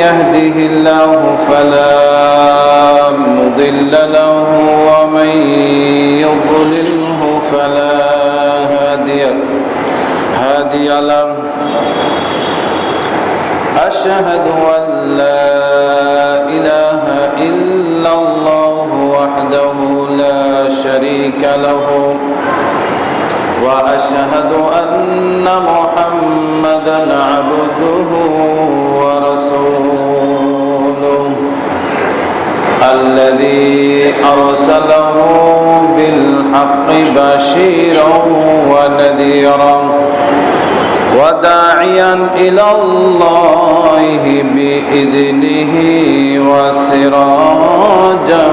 يهده الله فلا مضل له ومن يضلله فلا هادي هادي له. أشهد أن لا إله إلا الله وحده لا شريك له وأشهد أن محمدا عبده الذي أرسله بالحق بشيرا ونذيرا وداعيا إلى الله بإذنه وسراجا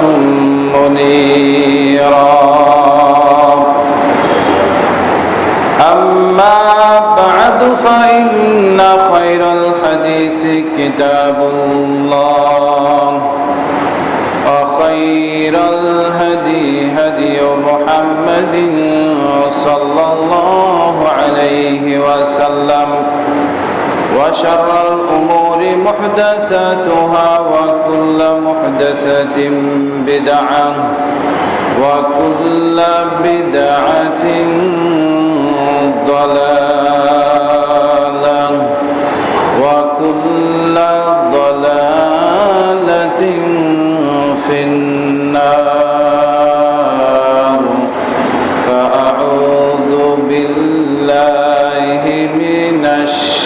منيرا أما بعد فإن خير الحديث كتاب الله محمد صلى الله عليه وسلم. وشر الأمور محدثاتها وكل محدثة بدعة وكل بدعة ضلالة.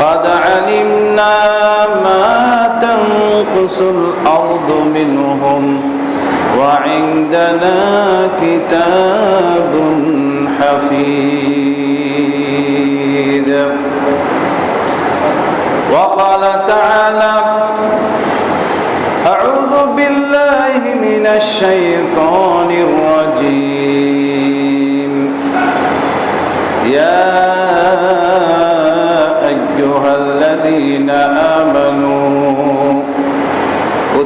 قد علمنا ما تنقص الأرض منهم وعندنا كتاب حفيظ. وقال تعالى أعوذ بالله من الشيطان الرجيم. يا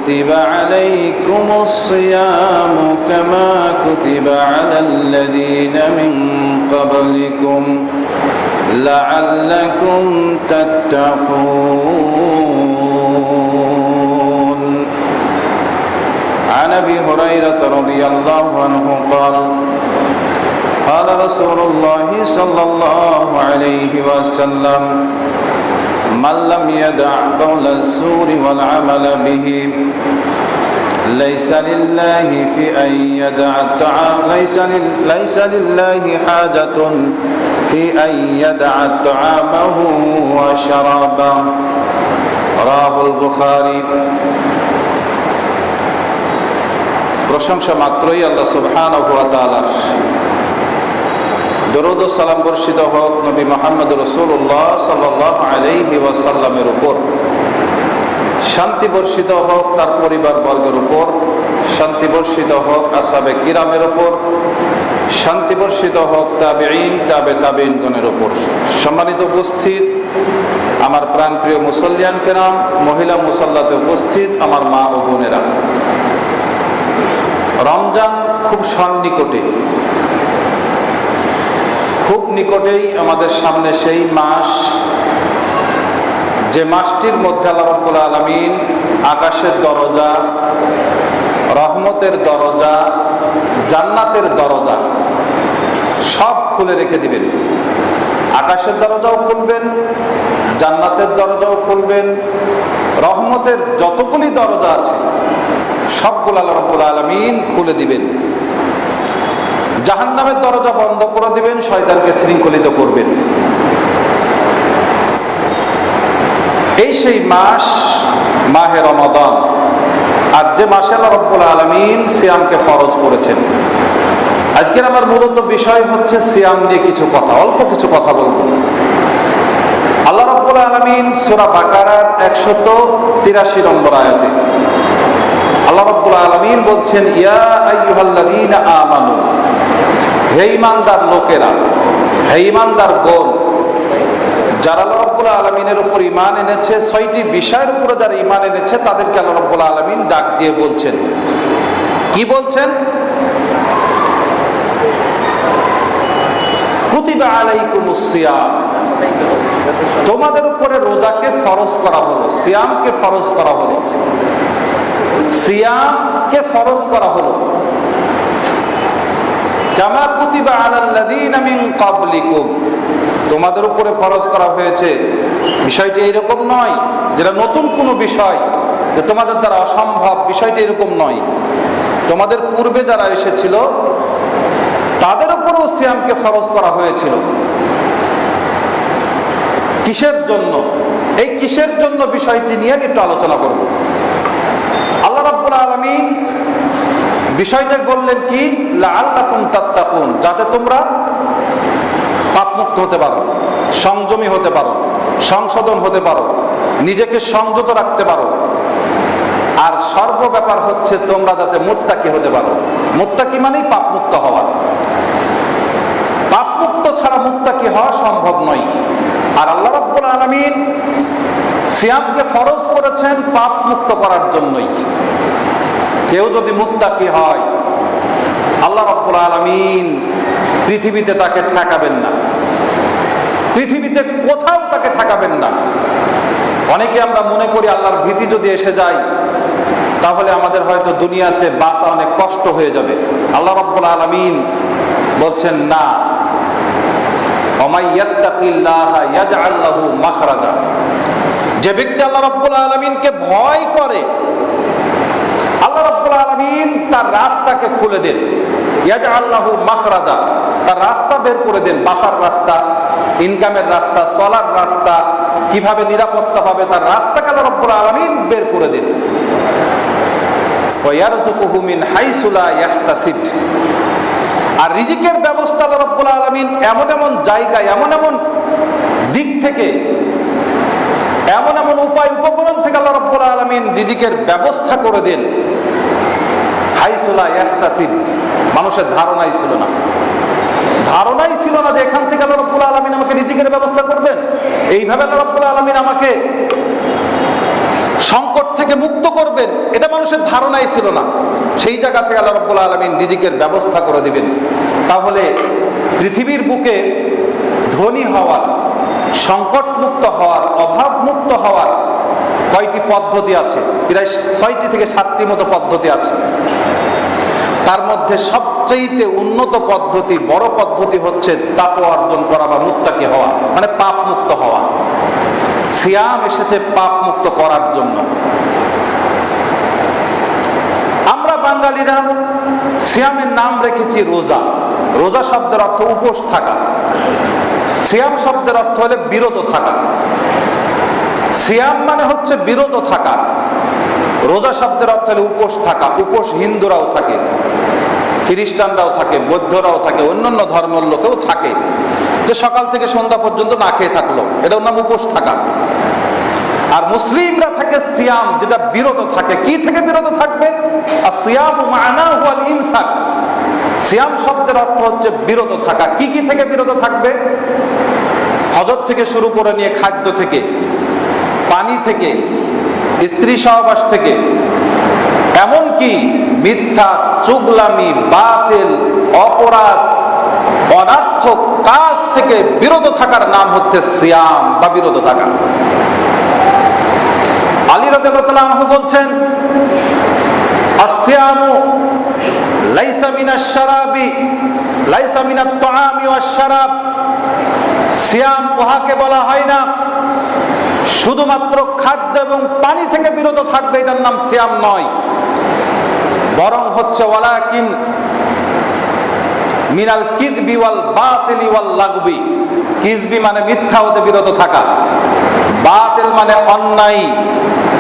كتب عليكم الصيام كما كتب على الذين من قبلكم لعلكم تتقون عن ابي هريره رضي الله عنه قال قال رسول الله صلى الله عليه وسلم من لم يدع قول الزور والعمل به ليس لله في أن يدع الطعام ليس ليس لله حاجة في أن يدع طعامه وشرابه رواه البخاري প্রশংসা মাত্রই আল্লাহ সুবহান দরুদ সালাম বর্ষিত হোক নবী মোহাম্মদ রসুল্লাহ সাল্লাহ আলাইহি ওয়াসাল্লামের উপর শান্তি বর্ষিত হোক তার পরিবার বর্গের উপর, শান্তি বর্ষিত হোক আসাবে কিরামের উপর, শান্তি বর্ষিত হোক তাবে ইন তাবে তাবেইনগণের উপর। সম্মানিত উপস্থিত, আমার প্রাণপ্রিয় মুসল্লিয়ান কেরাম, মহিলা মুসল্লাতে উপস্থিত আমার মা ও বোনেরা। রমজান খুব সন্নিকটে। খুব নিকটেই আমাদের সামনে সেই মাস যে মাসটির মধ্যে আল্লাহ রব্বুল আলমিন আকাশের দরজা, রহমতের দরজা, জান্নাতের দরজা সব খুলে রেখে দিবেন। আকাশের দরজাও খুলবেন, জান্নাতের দরজাও খুলবেন, রহমতের যতগুলি দরজা আছে সবগুলো আল্লাহ রব্বুল আলমিন খুলে দিবেন। জাহান্নামের দরজা বন্ধ করে দিবেন, শয়তানকে শৃঙ্খলিত করবেন। এই সেই মাস, মাহে রমাদান। আর যে মাসে আল্লাহ রব্বুল আলমিন সিয়ামকে ফরজ করেছেন। আজকের আমার মূলত বিষয় হচ্ছে সিয়াম নিয়ে কিছু কথা, অল্প কিছু কথা বলব। আল্লাহ রব্বুল আলমিন সুরা বাকারার একশত তিরাশি নম্বর আয়াতে আল্লাহ রব্বুল আলমিন বলছেন, ইয়া আইয়ুহাল্লাযীনা আমানু হে ইমানদার লোকেরা, হে ইমানদার গোল যারা আল্লাহ আলমিনের উপর ইমান এনেছে, ছয়টি বিষয়ের উপরে যারা ইমান এনেছে, তাদেরকে আল্লাহ রব্বুল আলমিন ডাক দিয়ে বলছেন। কি বলছেন? তোমাদের উপরে রোজাকে ফরজ করা হলো, সিয়ামকে ফরজ করা হলো। সিয়ামকে ফরজ করা হলো। কামা কুতিবা আলাল্লাযীনা মিন ক্বাবলিকুম। তোমাদের উপরে ফরজ করা হয়েছে। বিষয়টি এইরকম নয় যেটা নতুন কোনো বিষয়, যে তোমাদের দ্বারা অসম্ভব। বিষয়টি এরকম নয়। তোমাদের পূর্বে যারা এসেছিল, তাদের উপরেও সিয়ামকে ফরজ করা হয়েছিল। কিসের জন্য? এই কিসের জন্য বিষয়টি নিয়ে আমি একটু আলোচনা করব। আল্লাহ রাব্বুল আলামিন বিষয়টা বললেন কি? লাআল্লাকুম তাত্তাকুন, যাতে তোমরা পাপমুক্ত হতে পারো, সংযমী হতে পারো, সংশোধন হতে পারো, নিজেকে সংযত রাখতে পারো। আর সর্ব ব্যাপার হচ্ছে তোমরা যাতে মুত্তাকি হতে পারো। মুত্তাকি মানেই পাপমুক্ত হওয়া। পাপমুক্ত ছাড়া মুত্তাকি হওয়া সম্ভব নয়। আর আল্লাহ রাব্বুল আলামিন সিয়ামকে ফরজ করেছেন পাপ মুক্ত করার জন্যই। কেউ যদি মুত্তাকি হয়, আল্লাহ রাব্বুল আলামিন পৃথিবীতে তাকে ঠেকাবেন না। পৃথিবীতে কোথাও তাকে ঠেকাবেন না। অনেকে আমরা মনে করি আল্লাহর ভীতি যদি এসে যায়, তাহলে আমাদের হয়তো দুনিয়াতে বাঁচা অনেক কষ্ট হয়ে যাবে। আল্লাহ রাব্বুল আলামিন বলছেন, না। যে ব্যক্তি আল্লাহ রব্বুল আলমিনকে ভয় করে আল্লাহ রব্বুল আলমিন তার রাস্তাকে খুলে দেন। ইয়াজ আল্লাহ মাখরাজা, তার রাস্তা বের করে দেন, বাসার রাস্তা, ইনকামের রাস্তা, চলার রাস্তা, কীভাবে নিরাপত্তা পাবে তার রাস্তাকে আল্লাহ রব্বুল আলমিন বের করে দেন। আর রিজিকের ব্যবস্থা আল্লাহ রব্বুল আলমিন এমন এমন জায়গায়, এমন এমন দিক থেকে, এমন এমন উপায়, উপকরণ থেকে আল্লাহ রব্বুল আলমিন রিজিকের ব্যবস্থা করে দেন। হাইসুলা মানুষের ধারণাই ছিল না। ধারণাই ছিল না যে এখান থেকে আল্লাহ রব্বুল আলমিন আমাকে রিজিকের ব্যবস্থা করবেন। এইভাবে আল্লাহ রব্বুল আলমিন আমাকে সংকট থেকে মুক্ত করবেন, এটা মানুষের ধারণাই ছিল না। সেই জায়গা থেকে আল্লাহ রব্বুল আলমিন রিজিকের ব্যবস্থা করে দিবেন। তাহলে পৃথিবীর বুকে ধনী হওয়ার সংকট মুক্ত হওয়ার অভাব মুক্ত হওয়ার কয়টি পদ্ধতি আছে? প্রায় ছয়টি থেকে সাতটি মতো পদ্ধতি আছে। তার মধ্যে সবচেয়ে উন্নত পদ্ধতি, বড় পদ্ধতি হচ্ছে তাপ অর্জন করা বা মুক্তাকি হওয়া মানে পাপ মুক্ত হওয়া। সিয়াম এসেছে পাপ মুক্ত করার জন্য। আমরা বাঙালিরা সিয়ামের নাম রেখেছি রোজা। রোজা শব্দের অর্থ উপোস থাকা। সিয়াম শব্দের অর্থ হলে বিরত থাকা। সিয়াম মানে হচ্ছে বিরত থাকা। রোজা শব্দের অর্থ হলে উপোস থাকা, উপোস হিন্দুরাও থাকে, খ্রিস্টানরাও থাকে, বৌদ্ধরাও থাকে, অন্যান্য ধর্মের লোকেও থাকে। যে সকাল থেকে সন্ধ্যা পর্যন্ত না খেয়ে থাকল, এটার নাম উপোস থাকা। আর মুসলিমরা থাকে সিয়াম, যেটা বিরত থাকে। কি থেকে বিরত থাকবে? আর সিয়াম মানা ইনসাক। সিয়াম শব্দের অর্থ হচ্ছে বিরত থাকা। কি কি থেকে বিরত থাকবে? হজর থেকে শুরু করে নিয়ে খাদ্য থেকে। পানি থেকে, স্ত্রী সহবাস থেকে, এমনকি মিথ্যা, চুগলামি, বাতেল, অপরাধ, অনার্থক কাজ থেকে বিরত থাকার নাম হচ্ছে সিয়াম বা বিরত থাকা। আলী রাদিয়াল্লাহু বলছেন আসিয়ামু লাইসা শারাবি, লাইসা মিনাত তাআমি শারাব সিয়াম উহাকে বলা হয় না। শুধুমাত্র খাদ্য এবং পানি থেকে বিরত থাকবে, এটার নাম সিয়াম নয়। বরং হচ্ছে, ওয়ালাকিন মিনাল কিদবি ওয়াল বাতিলি ওয়াল লাগবি। কিজবি মানে মিথ্যা হতে বিরত থাকা। বাতিল মানে অন্যায়,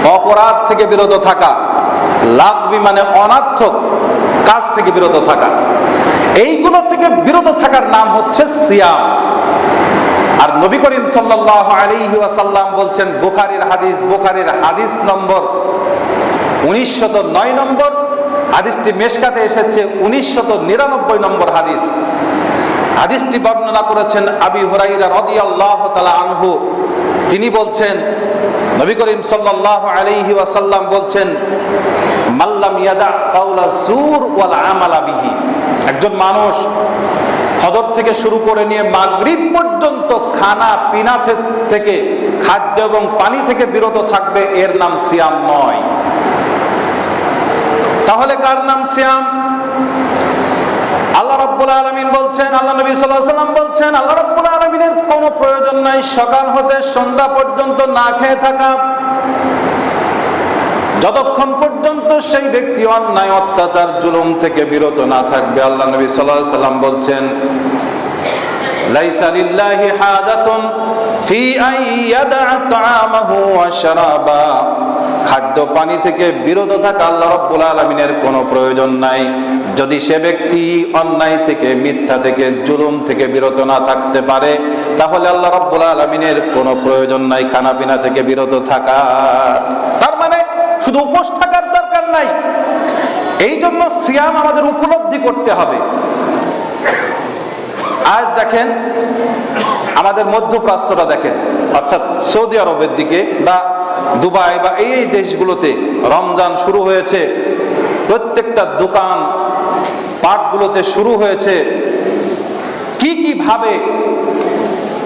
অপরাধ থেকে বিরত থাকা। লাগবি মানে অনার্থক, কাজ থেকে বিরত থাকা। এইগুলো থেকে বিরত থাকার নাম হচ্ছে সিয়াম। আর নবী করিম সাল্লাল্লাহু আলাইহি ওয়াসাল্লাম বলছেন, বুখারীর হাদিস বুখারীর হাদিস নম্বর উনিশশত নয় নম্বর। হাদিসটি মেশকাতে এসেছে উনিশশত নিরানব্বই নম্বর হাদিস। হাদিসটি বর্ণনা করেছেন আবি হুরাইরা রাদিয়াল্লাহু তাআলা আনহু। তিনি বলছেন, নবী করিম সাল্লাল্লাহু আলাইহি ওয়াসাল্লাম বলছেন মাল্লাম ইয়াদা কাউলা জুর ওয়াল আমালা বিহি। একজন মানুষ হজর থেকে শুরু করে নিয়ে মাগরিব পর্যন্ত খানা পিনা থেকে, খাদ্য এবং পানি থেকে বিরত থাকবে, এর নাম সিয়াম নয়। তাহলে কার নাম সিয়াম? আল্লাহ রাব্বুল আলামিন বলছেন, আল্লাহ নবী সাল্লাল্লাহু আলাইহি সাল্লাম বলছেন, আল্লাহ রাব্বুল আলামিনের কোনো প্রয়োজন নাই, সকাল হতে সন্ধ্যা পর্যন্ত না খেয়ে থাকা। যতক্ষণ পর্যন্ত সেই ব্যক্তি অন্যায়, অত্যাচার, জুলুম থেকে বিরত না থাকবে। আল্লাহ নবী আলাইহি সাল্লাম বলছেন, লাইসা লিল্লাহি হাজাতুন ফি তাআমাহু ওয়া শারাবা। খাদ্য পানি থেকে বিরত থাকা আল্লাহ কোনো প্রয়োজন নাই। যদি সে ব্যক্তি অন্যায় থেকে, মিথ্যা থেকে, জুলুম থেকে বিরত না থাকতে পারে, তাহলে আল্লাহ রাব্বুল আলামিনের কোনো প্রয়োজন নাই। খানা পিনা থেকে বিরত থাকা। তার মানে শুধু উপোস থাকার দরকার নাই। এই জন্য সিয়াম আমাদের উপলব্ধি করতে হবে। আজ দেখেন, আমাদের মধ্যপ্রাচ্যটা দেখেন, অর্থাৎ সৌদি আরবের দিকে বা দুবাই বা এই এই দেশগুলোতে রমজান শুরু হয়েছে, প্রত্যেকটা দোকান পাটগুলোতে শুরু হয়েছে। কি কি ভাবে,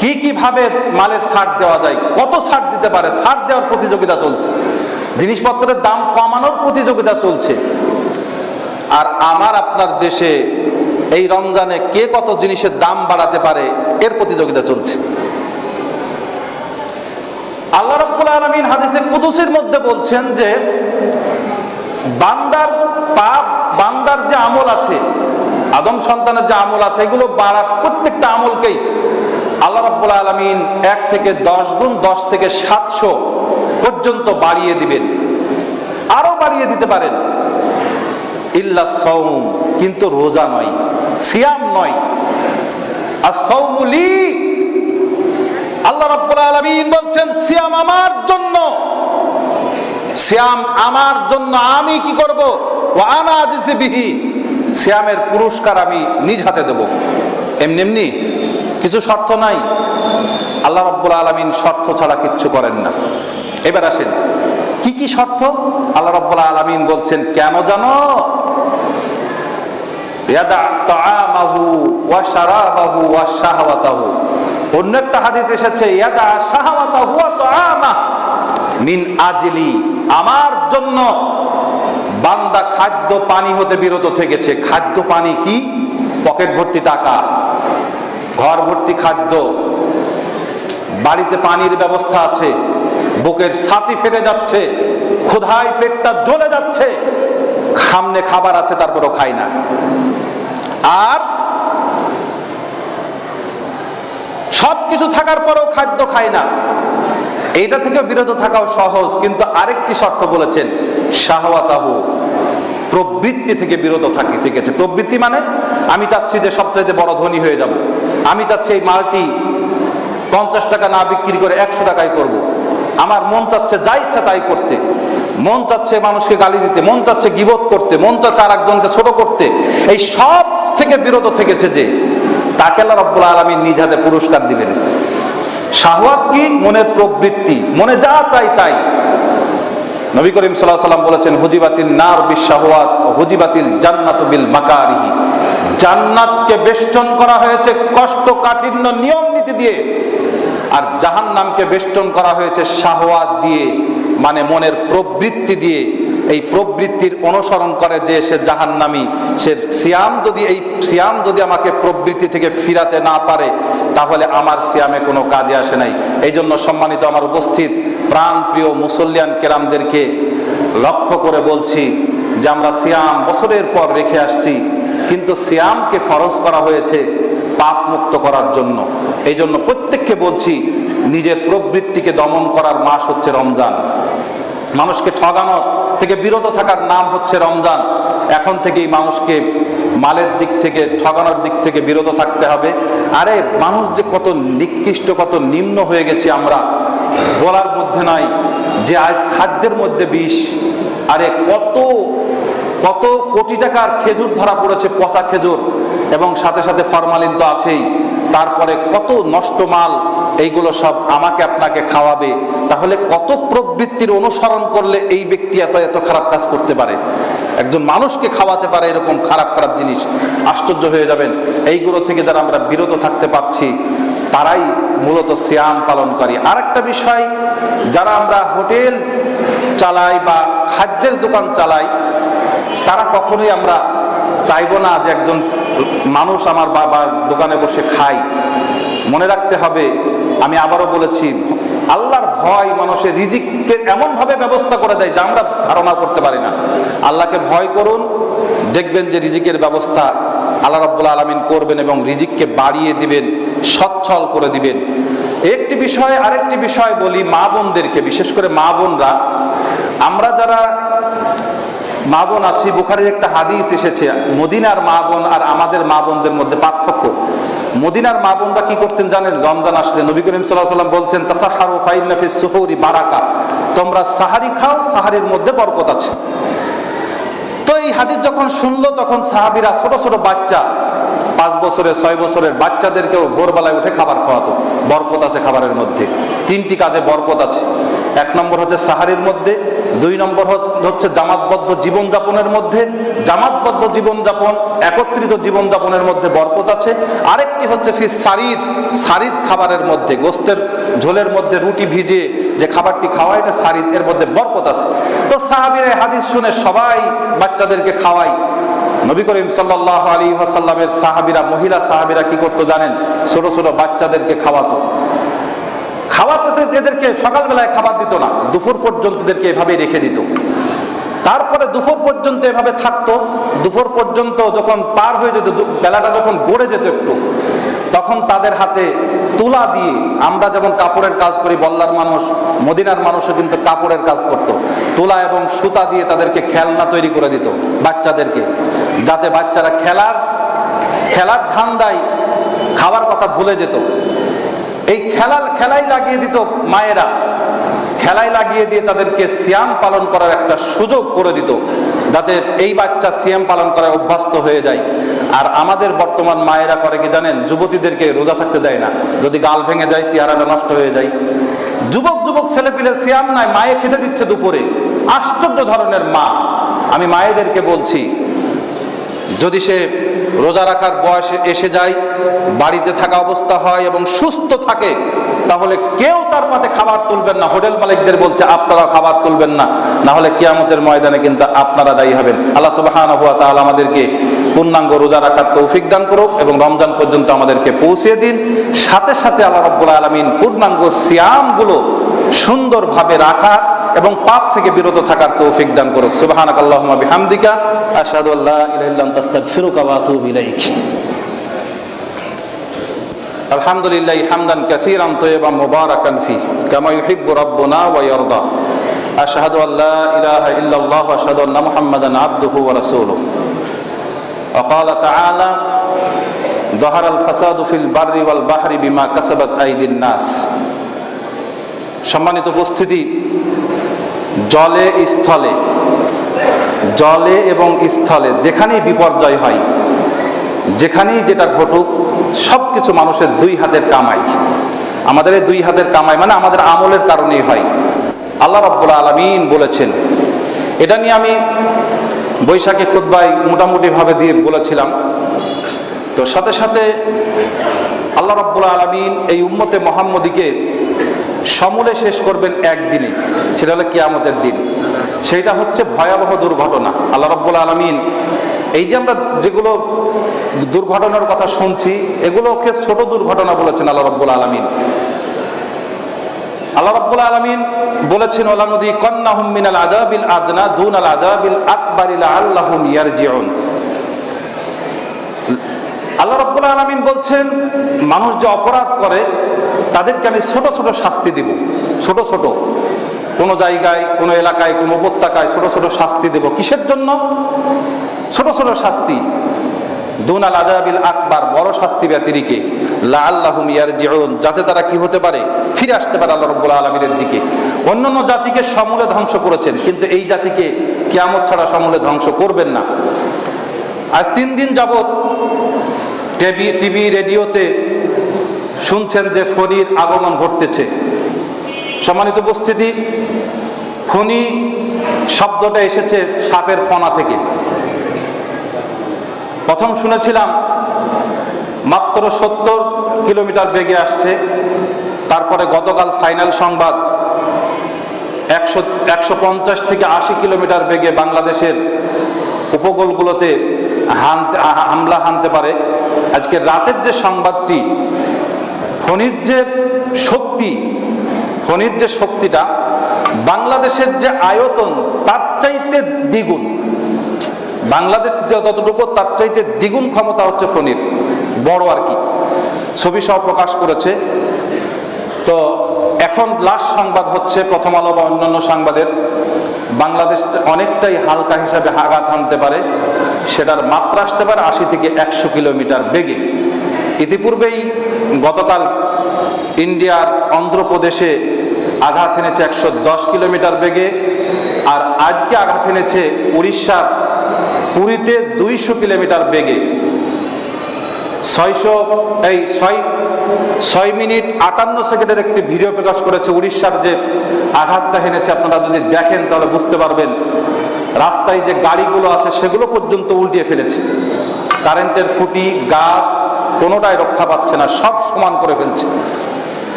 কি কি ভাবে মালের ছাড় দেওয়া যায়, কত ছাড় দিতে পারে, ছাড় দেওয়ার প্রতিযোগিতা চলছে। জিনিসপত্রের দাম কমানোর প্রতিযোগিতা চলছে। আর আমার আপনার দেশে এই রমজানে কে কত জিনিসের দাম বাড়াতে পারে, এর প্রতিযোগিতা চলছে। আল্লাহ রাব্বুল আলামিন হাদিসে কুদুসের মধ্যে বলছেন যে, বান্দার পাপ, বান্দার যে আমল আছে, আদম সন্তানের যে আমল আছে, এগুলো বাড়া প্রত্যেকটা আমলকেই আল্লাহ রাব্বুল আলামিন এক থেকে দশ গুণ দশ থেকে সাতশো পর্যন্ত বাড়িয়ে দিবেন। আরও বাড়িয়ে দিতে পারেন। ইল্লা সৌম কিন্তু রোজা নয়, সিয়াম নয়। আর সৌমুলি আল্লাহ রাব্বুল আলামিন বলছেন, সিয়াম আমার জন্য। সিয়াম আমার জন্য আমি কি করব? আনা আজিসি বিহি। সিয়ামের পুরস্কার আমি নিজ হাতে দেব। এমনি এমনি কিছু শর্ত নাই। আল্লাহ রাব্বুল আলামিন শর্ত ছাড়া কিচ্ছু করেন না। এবার আসেন। কি কি শর্ত? আল্লাহ রাব্বুল আলামিন বলছেন, কেন জানো? অন্য একটা হাদিস এসেছে মিন আজলি। আমার জন্য বান্দা খাদ্য পানি হতে বিরত থেকেছে। খাদ্য পানি কি? পকেট ভর্তি টাকা, ঘর ভর্তি খাদ্য, বাড়িতে পানির ব্যবস্থা আছে বুকের ছাতি ফেটে যাচ্ছে, ক্ষুধায় পেটটা জ্বলে যাচ্ছে, সামনে খাবার আছে, তারপরও খাই না। আর সব কিছু থাকার পরেও খাদ্য খায় না। এইটা থেকে বিরত থাকাও সহজ, কিন্তু আরেকটি শর্ত বলেছেন, শাহওয়াতাহু প্রবৃত্তি থেকে বিরত থাকি ঠিক আছে প্রবৃত্তি মানে আমি চাচ্ছি যে সবচাইতে বড় ধনী হয়ে যাব। আমি চাচ্ছি এই মালটি পঞ্চাশ টাকা না বিক্রি করে একশো টাকায় করব। আমার মন চাচ্ছে যা ইচ্ছা তাই করতে। মন চাচ্ছে মানুষকে গালি দিতে, মন চাচ্ছে গিবত করতে, মন চাচ্ছে আর একজনকে ছোট করতে। এই সব থেকে বিরত থেকেছে যে, তাকে আল্লাহ রব্বুল আলমী নিজ হাতে পুরস্কার দিবেন। শাহওয়াত কি? মনের প্রবৃত্তি। মনে যা চাই তাই। নবী করিম সাল্লাহ সাল্লাম বলেছেন হুজিবাতিল নার বিশ শাহওয়াত হুজিবাতিল জান্নাত বিল মাকারিহি জান্নাতকে বেষ্টন করা হয়েছে কষ্ট কাঠিন্য নিয়ম নীতি দিয়ে। আর জাহান্নামকে বেষ্টন করা হয়েছে শাহওয়াত দিয়ে মানে মনের প্রবৃত্তি দিয়ে। এই প্রবৃত্তির অনুসরণ করে যে সে জাহান্নামি, সে সিয়াম যদি এই সিয়াম যদি আমাকে প্রবৃত্তি থেকে ফিরাতে না পারে, তাহলে আমার সিয়ামে কোনো কাজে আসে নাই। এই জন্য সম্মানিত আমার উপস্থিত প্রাণ প্রিয় মুসল্লিয়ান কেরামদেরকে লক্ষ্য করে বলছি যে আমরা সিয়াম বছরের পর রেখে আসছি, কিন্তু সিয়ামকে ফরজ করা হয়েছে পাপ মুক্ত করার জন্য। এই জন্য প্রত্যেককে বলছি, নিজের প্রবৃত্তিকে দমন করার মাস হচ্ছে রমজান। মানুষকে ঠগানোর থেকে বিরত থাকার নাম হচ্ছে রমজান। এখন থেকেই মানুষকে মালের দিক থেকে, ঠগানোর দিক থেকে বিরত থাকতে হবে। আরে, মানুষ যে কত নিকৃষ্ট, কত নিম্ন হয়ে গেছি আমরা, বলার মধ্যে নাই যে আজ খাদ্যের মধ্যে বিষ। আরে, কত কত কোটি টাকার খেজুর ধরা পড়েছে, পচা খেজুর। এবং সাথে সাথে ফরমালিন তো আছেই। তারপরে কত নষ্ট মাল, এইগুলো সব আমাকে আপনাকে খাওয়াবে। তাহলে কত প্রবৃত্তির অনুসরণ করলে এই ব্যক্তি এত এত খারাপ কাজ করতে পারে? একজন মানুষকে খাওয়াতে পারে এরকম খারাপ খারাপ জিনিস। আশ্চর্য হয়ে যাবেন। এইগুলো থেকে যারা আমরা বিরত থাকতে পারছি, তারাই মূলত সিয়াম পালনকারী। আর একটা বিষয়, যারা আমরা হোটেল চালাই বা খাদ্যের দোকান চালাই তারা কখনোই আমরা চাইব না যে একজন মানুষ আমার বাবার দোকানে বসে খাই মনে রাখতে হবে, আমি আবারও বলেছি, আল্লাহর ভয় মানুষের রিজিককে এমনভাবে ব্যবস্থা করে দেয় যা আমরা ধারণা করতে পারি না। আল্লাহকে ভয় করুন, দেখবেন যে রিজিকের ব্যবস্থা আল্লাহ রব্বুল আলমিন করবেন এবং রিজিককে বাড়িয়ে দিবেন, সচ্ছল করে দিবেন। একটি বিষয় আরেকটি বিষয় বলি মা বোনদেরকে, বিশেষ করে মা বোনরা। আমরা যারা মা বোন আছি, বুখারির একটা হাদিস এসেছে, মদিনার মা বোন আর আমাদের মা বোনদের মধ্যে পার্থক্য। মদিনার মা বোনরা কি করতেন জানেন? রমজান আসলে নবী করিম সাল্লাহ সাল্লাম বলছেন ফাইল নাফিস সুহৌরি বারাকা। তোমরা সাহারি খাও, সাহারির মধ্যে বরকত আছে। তো এই হাদিস যখন শুনলো, তখন সাহাবিরা ছোট ছোট বাচ্চা, পাঁচ বছরের, ছয় বছরের বাচ্চাদেরকেও ভোরবেলায় উঠে খাবার খাওয়াতো। বরকত আছে খাবারের মধ্যে। তিনটি কাজে বরকত আছে। এক নম্বর হচ্ছে সাহারির মধ্যে দুই নম্বর হচ্ছে জামাতবদ্ধ জীবনযাপনের মধ্যে। জামাতবদ্ধ জীবনযাপন, একত্রিত জীবনযাপনের মধ্যে বরকত আছে। আরেকটি হচ্ছে ফিস সারিদ। সারিদ খাবারের মধ্যে, গোস্তের ঝোলের মধ্যে রুটি ভিজিয়ে যে খাবারটি খাওয়ায় এটা সারিদ, এর মধ্যে বরকত আছে। তো সাহাবিরা হাদিস শুনে সবাই বাচ্চাদেরকে খাওয়াই নবী করিম সাল্লাহ আলী সাল্লামের সাহাবিরা, মহিলা সাহাবিরা কি করতো জানেন? ছোট ছোট বাচ্চাদেরকে খাওয়াতো। খাওয়াতে এদেরকে সকালবেলায় খাবার দিত না, দুপুর পর্যন্ত এদেরকে এভাবেই রেখে দিত। তারপরে দুপুর পর্যন্ত এভাবে থাকতো, দুপুর পর্যন্ত যখন পার হয়ে যেত বেলাটা যখন গড়ে যেত একটু, তখন তাদের হাতে তুলা দিয়ে আমরা যেমন কাপড়ের কাজ করি, বল্লার মানুষ, মদিনার মানুষও কিন্তু কাপড়ের কাজ করত। তুলা এবং সুতা দিয়ে তাদেরকে খেলনা তৈরি করে দিত বাচ্চাদেরকে, যাতে বাচ্চারা খেলার খেলার ধান্দায় খাওয়ার কথা ভুলে যেত। এই খেলার খেলাই লাগিয়ে দিত মায়েরা। খেলায় লাগিয়ে দিয়ে তাদেরকে সিয়াম পালন করার একটা সুযোগ করে দিত, যাতে এই বাচ্চা সিয়াম পালন করায় অভ্যস্ত হয়ে যায়। আর আমাদের বর্তমান মায়েরা করে কি জানেন? যুবতীদেরকে রোজা থাকতে দেয় না। যদি গাল ভেঙে যায়, চেহারাটা নষ্ট হয়ে যায়। যুবক যুবক ছেলে পিলে সিয়াম নাই, মায়ে খেতে দিচ্ছে দুপুরে। আশ্চর্য ধরনের মা। আমি মায়েদেরকে বলছি যদি সে রোজা রাখার বয়স এসে যায়, বাড়িতে থাকা অবস্থা হয় এবং সুস্থ থাকে, তাহলে কেউ তার পাতে খাবার তুলবেন না। হোটেল মালিকদের বলছে আপনারা খাবার তুলবেন না। না হলে কিয়ামতের ময়দানে কিন্তু আপনারা দায়ী হবেন। আল্লাহ সুবহানাহু ওয়া তাআলা আমাদেরকে পূর্ণাঙ্গ রোজা রাখার তৌফিক দান করুক এবং রমজান পর্যন্ত আমাদেরকে পৌঁছিয়ে দিন। সাথে সাথে আল্লাহ রাব্বুল আলামিন পূর্ণাঙ্গ সিয়ামগুলো সুন্দরভাবে রাখার এবং পাপ থেকে বিরত থাকার তৌফিক দান করুক সুবহানাক আল্লাহুম্মা বিহামদিকা আশহাদু আল্লা ইলাহা ইল্লা আনতা আস্তাগফিরুকা ওয়া আতুবু ইলাইক আলহামদুলিল্লাহ হামদান কাসীরান তাইয়িবান মুবারাকান ফি কামা ইউহিব্বু রাব্বুনা ওয়া ইয়ারদা আশহাদু আল্লা ইলাহা ইল্লাল্লাহ ওয়া আশহাদু আন্না মুহাম্মাদান আবদুহু ওয়া রাসূলুহু وقال تعالى ظهر الفساد في البر والبحر بما كسبت أيدي الناس সম্মানিত উপস্থিতি জলে স্থলে, জলে এবং স্থলে, যেখানেই বিপর্যয় হয়, যেখানেই যেটা ঘটুক সব কিছু মানুষের দুই হাতের কামাই। আমাদের এই দুই হাতের কামাই মানে আমাদের আমলের কারণেই হয়। আল্লাহ রব্বুল আলমিন বলেছেন, এটা নিয়ে আমি বৈশাখী খুদ্বাই মোটামুটিভাবে দিয়ে বলেছিলাম। তো সাথে সাথে আল্লাহ রাব্বুল আলমিন এই উম্মতে মোহাম্মদীকে সমূলে শেষ করবেন একদিনে। সেটা হলো কিয়ামতের দিন। সেইটা হচ্ছে ভয়াবহ দুর্ঘটনা। আল্লাহ রাব্বুল আলমিন, এই যে আমরা যেগুলো দুর্ঘটনার কথা শুনছি, এগুলোকে ছোট দুর্ঘটনা বলেছেন আল্লাহ রাব্বুল আলমিন। আল্লাহ রাব্বুল আলামিন বলেছেন ওলানুদি কন্নাহুম মিনাল আযাবিল আদনা দুনাল আযাবিল আকবারি লাআল্লাহুম ইয়ারজিউন। আল্লাহ রাব্বুল আলামিন বলছেন, মানুষ যে অপরাধ করে, তাদেরকে আমি ছোট ছোট শাস্তি দিব। ছোট ছোট। কোন জায়গায়, কোন এলাকায়, কোন উপত্যকায় ছোট ছোট শাস্তি দেব। কিসের জন্য? ছোট ছোট শাস্তি। দুনাল আজাবিল আকবার, বড় শাস্তি ব্যতিরিকে। লা আল্লাহুম ইয়ারজিউন, যাতে তারা কি হতে পারে? ফিরে আসতে পারে আল্লাহ রাব্বুল আলামিনের দিকে। অন্যান্য জাতিকে সমূলে ধ্বংস করেছেন, কিন্তু এই জাতিকে কেয়ামত ছাড়া সমূলে ধ্বংস করবেন না। আজ তিন দিন যাবৎ টিভি টিভি রেডিওতে শুনছেন যে ফণির আগমন ঘটতেছে। সম্মানিত উপস্থিতি, ফণি শব্দটা এসেছে সাপের ফনা থেকে। প্রথম শুনেছিলাম, মাত্র সত্তর কিলোমিটার বেগে আসছে, তারপরে গতকাল ফাইনাল সংবাদ, একশো একশো পঞ্চাশ থেকে আশি কিলোমিটার বেগে বাংলাদেশের উপকূলগুলোতে হানতে হামলা হানতে পারে। আজকে রাতের যে সংবাদটি, ফণির যে শক্তি, ফণির যে শক্তিটা, বাংলাদেশের যে আয়তন, তার চাইতে দ্বিগুণ। বাংলাদেশ যে যতটুকু, তার চাইতে দ্বিগুণ ক্ষমতা হচ্ছে ফণির। বড় আর কি। ছবি সহ প্রকাশ করেছে। তো এখন লাস্ট সংবাদ হচ্ছে, প্রথম আলো বা অন্যান্য সংবাদের। বাংলাদেশ অনেকটাই হালকা হিসাবে আঘাত হানতে পারে। সেটার মাত্রা আসতে পারে আশি থেকে একশো কিলোমিটার বেগে। ইতিপূর্বেই গতকাল ইন্ডিয়ার অন্ধ্রপ্রদেশে আঘাত এনেছে একশো দশ কিলোমিটার বেগে আর আজকে আঘাত এনেছে উড়িষ্যার পুরীতে দুইশো কিলোমিটার বেগে। ছয়শো, এই ছয় ছয় মিনিট আটান্ন সেকেন্ডের একটি ভিডিও প্রকাশ করেছে উড়িষ্যার যে আঘাতটা হেনেছে আপনারা যদি দেখেন তাহলে বুঝতে পারবেন রাস্তায় যে গাড়িগুলো আছে সেগুলো পর্যন্ত উল্টিয়ে ফেলেছে। কারেন্টের খুঁটি, গাছ, কোনোটাই রক্ষা পাচ্ছে না, সব সমান করে ফেলছে।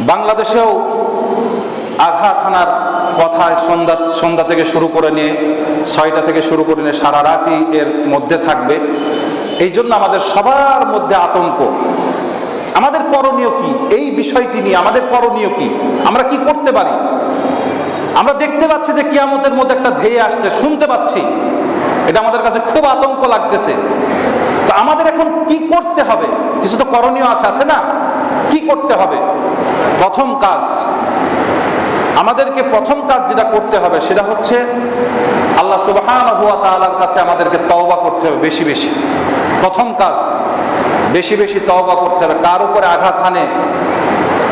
বাংলাদেশেও আঘাত হানার কথায় সন্ধ্যা সন্ধ্যা থেকে শুরু করে নিয়ে, ছয়টা থেকে শুরু করে নিয়ে সারা রাতই এর মধ্যে থাকবে। এই জন্য আমাদের সবার মধ্যে আতঙ্ক। আমাদের করণীয় কি? এই বিষয়টি নিয়ে আমাদের করণীয় কি? আমরা কি করতে পারি? আমরা দেখতে পাচ্ছি যে কিয়ামতের মধ্যে একটা ধেয়ে আসছে, শুনতে পাচ্ছি। এটা আমাদের কাছে খুব আতঙ্ক লাগতেছে। তো আমাদের এখন কি করতে হবে? কিছু তো করণীয় আছে আছে না? কি করতে হবে? প্রথম কাজ, আমাদেরকে প্রথম কাজ যেটা করতে হবে, সেটা হচ্ছে আল্লাহ সুবহান হুয়া তাআলার কাছে আমাদেরকে তওবা করতে হবে বেশি বেশি। প্রথম কাজ, বেশি বেশি তওবা করতে হবে। কার উপরে আঘাত হানে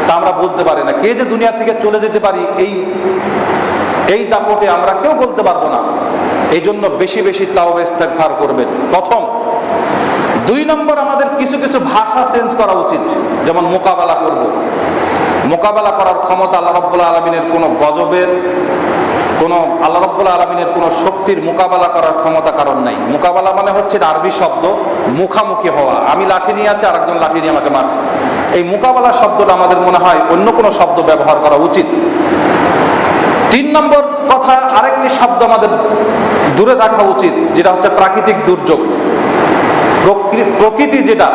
তা আমরা বলতে পারি না। কে যে দুনিয়া থেকে চলে যেতে পারি, এই এই দাপটে আমরা কেউ বলতে পারব না। এই জন্য বেশি বেশি তাও ইস্তেগফার করবেন। প্রথম, দুই নম্বর আমাদের কিছু কিছু ভাষা চেঞ্জ করা উচিত। যেমন মোকাবেলা করব। মোকাবেলা করার ক্ষমতা আল্লাহ রব্বুল আলমিনের কোনো গজবের, কোনো আল্লাহ রব্বুল আলমিনের কোনো শক্তির মোকাবেলা করার ক্ষমতা কারণ নাই। মোকাবেলা মানে হচ্ছে আরবি শব্দ, মুখামুখি হওয়া। আমি লাঠি নিয়ে আছি, আরেকজন লাঠি নিয়ে আমাকে মারছে। এই মোকাবেলা শব্দটা আমাদের মনে হয় অন্য কোনো শব্দ ব্যবহার করা উচিত। তিন নম্বর কথা, আরেকটি শব্দ আমাদের দূরে রাখা উচিত, যেটা হচ্ছে প্রাকৃতিক দুর্যোগ। প্রকৃ- প্রকৃতি যেটা,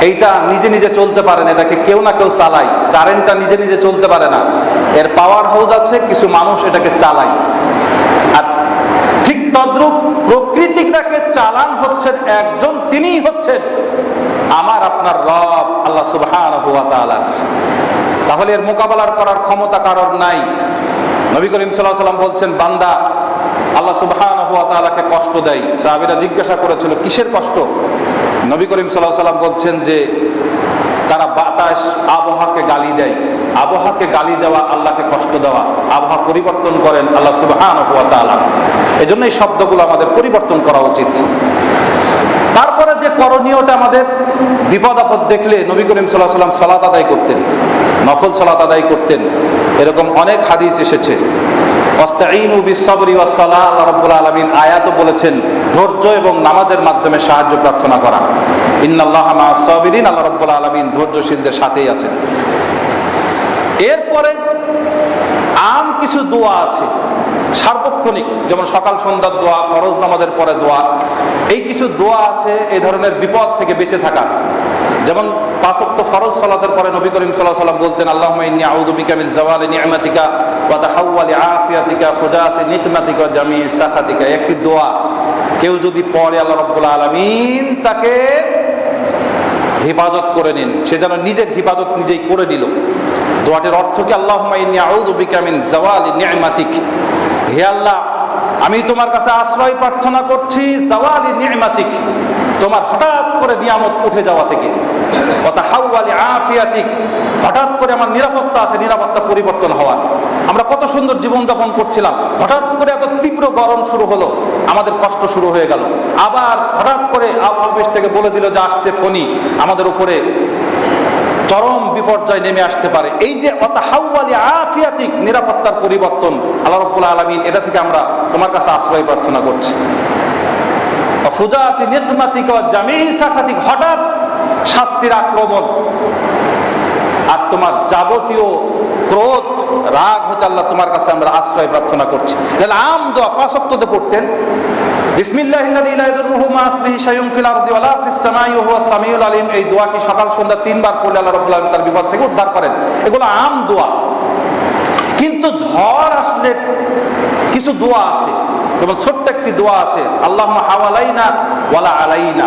এইটা নিজে নিজে চলতে পারে না, এটাকে কেউ না কেউ চালায়। কারেন্টটা নিজে নিজে চলতে পারে না। এর পাওয়ার হাউস আছে, কিছু মানুষ এটাকে চালায়। আর ঠিক তদ্রূপ প্রকৃতিটাকে চালান হচ্ছেন একজন, তিনিই হচ্ছেন আমার আপনার রব, আল্লাহ তাআলার। তাহলে এর মোকাবেলার করার ক্ষমতা কারোর নাই। নবী করিম সাল্লাহ সাল্লাম বলছেন, বান্দা, আল্লাহ সুবহানাহু ওয়া তাআলাকে কষ্ট দেয়। সাহাবীরা জিজ্ঞাসা করেছিল, কিসের কষ্ট? নবী করিম সাল্লাহ সাল্লাম বলছেন যে, তারা বাতাস, আবহাওয়াকে গালি দেয়। আবহাওয়াকে গালি দেওয়া, আল্লাহকে কষ্ট দেওয়া। আবহাওয়া পরিবর্তন করেন আল্লাহ সুবহানাহু ওয়া তাআলা। এজন্য এই শব্দগুলো আমাদের পরিবর্তন করা উচিত। তারপরে যে করণীয়টা আমাদের, বিপদ আপদ দেখলে নবী করিম সাল্লাহ সাল্লাম সালাত আদায় করতেন। নফল সালাত আদায় করতেন। এরকম অনেক হাদিস এসেছে। আয়াতও বলেছেন, ধৈর্য এবং নামাজের মাধ্যমে সাহায্য প্রার্থনা করা। ইন্নাল্লাহা মা'আস সাবিরিন আল্লাহ রাব্বুল আলামিন ধৈর্যশীলদের সাথেই আছেন। এরপরে আম কিছু দোয়া আছে, সার্বক্ষণিক, যেমন সকাল সন্ধ্যার দোয়া, ফরজ নামাজের পরে দোয়া। এই কিছু দোয়া আছে, এই ধরনের বিপদ থেকে বেঁচে থাকার। যেমন পাঁচক্ত ফরজ সালাতের পরে নবী করিম সাল্লাহ সাল্লাম বলতেন আল্লাহ ইন্নি আউযু বিকা মিন জাওয়ালি নি'মাতিকা ওয়া তাহাওয়ালি আফিয়াতিকা ফুজাতি নিকমাতিকা জামি সাখাতিকা। একটি দোয়া কেউ যদি পড়ে, আল্লাহ রাব্বুল আলামিন তাকে হেফাজত করে নিন। সে যেন নিজের হেফাজত নিজেই করে নিল। দোয়াটির অর্থ কি? আল্লাহ বিকামিন জাওয়ালি নি'মাতিক। হে আল্লাহ আমি তোমার কাছে আশ্রয় প্রার্থনা করছি জাওয়ালি নি'মাতিক। তোমার হঠাৎ করে নিয়ামত উঠে যাওয়া থেকে। হঠাৎ করে আমার নিরাপত্তা আছে, নিরাপত্তা পরিবর্তন হওয়ার। আমরা কত সুন্দর জীবনযাপন করছিলাম। হঠাৎ করে এত তীব্র গরম শুরু হলো। আমাদের কষ্ট শুরু হয়ে গেল। আবার হঠাৎ করে আবহাওয়া থেকে বলে দিল যে, আসছে ফনি আমাদের উপরে চরম বিপর্যয় নেমে আসতে পারে। এই যে অতাহাউয়ালি আফিয়াতিক নিরাপত্তার পরিবর্তন আল্লাহ রব্বুল আলমিন, এটা থেকে আমরা তোমার কাছে আশ্রয় প্রার্থনা করছি। ফুজাতি নিকমাতিক জামি সাখাতিক হঠাৎ শাস্তির আক্রমণ আর তোমার যাবতীয় ক্রোধ, রাগ হতে আল্লাহ তোমার কাছে আমরা আশ্রয় প্রার্থনা করছি। তাহলে আম দোয়া পাঁচক্ততে পড়তেন। এই দোয়াটি সকাল, সন্ধ্যা তিনবার পড়লে আল্লাহ রাব্বুল তার বিপদ থেকে উদ্ধার করেন। এগুলো আম দোয়া। কিন্তু ঝড় আসলে কিছু দোয়া আছে। যেমন ছোট্ট একটি দোয়া আছে আল্লাহ হাওয়ালাইনা ওয়ালা আলাইনা।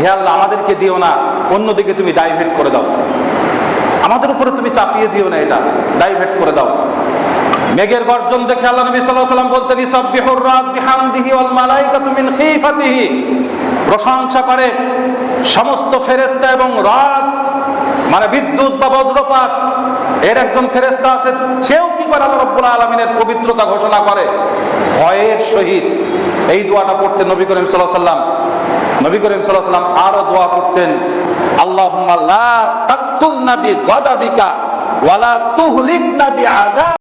হে আল্লাহ, আমাদেরকে দিও না, অন্যদিকে তুমি ডাইভেট করে দাও। আমাদের উপরে তুমি চাপিয়ে দিও না এটা ডাইভেট করে দাও। মেঘের গর্জন দেখে আল্লাহ নবী সাল্লাল্লাহু আলাইহি ওয়াসাল্লাম বলতেন, ইসাব্বিহুর রাত বিহামদিহি ওয়াল মালাইকাতু মিন খিফাতিহি। প্রশংসা করে সমস্ত ফেরেশতা এবং রাত মানে বিদ্যুৎ বা বজ্রপাত, এর একজন ফেরেশতা আছে, সেও কি করে আল্লাহ রাব্বুল আলামিনের পবিত্রতা ঘোষণা করে? ভয়ের সহিত এই দোয়াটা পড়তে নবী করিম আলাইহি সাল্লাম নবী করিম আলাইহি সাল্লাম আরও দোয়া করতেন আল্লাহুম্মা লা তাকতুলনা বিগাদাবিকা ওয়ালা তুহলিকনা বিআযাব।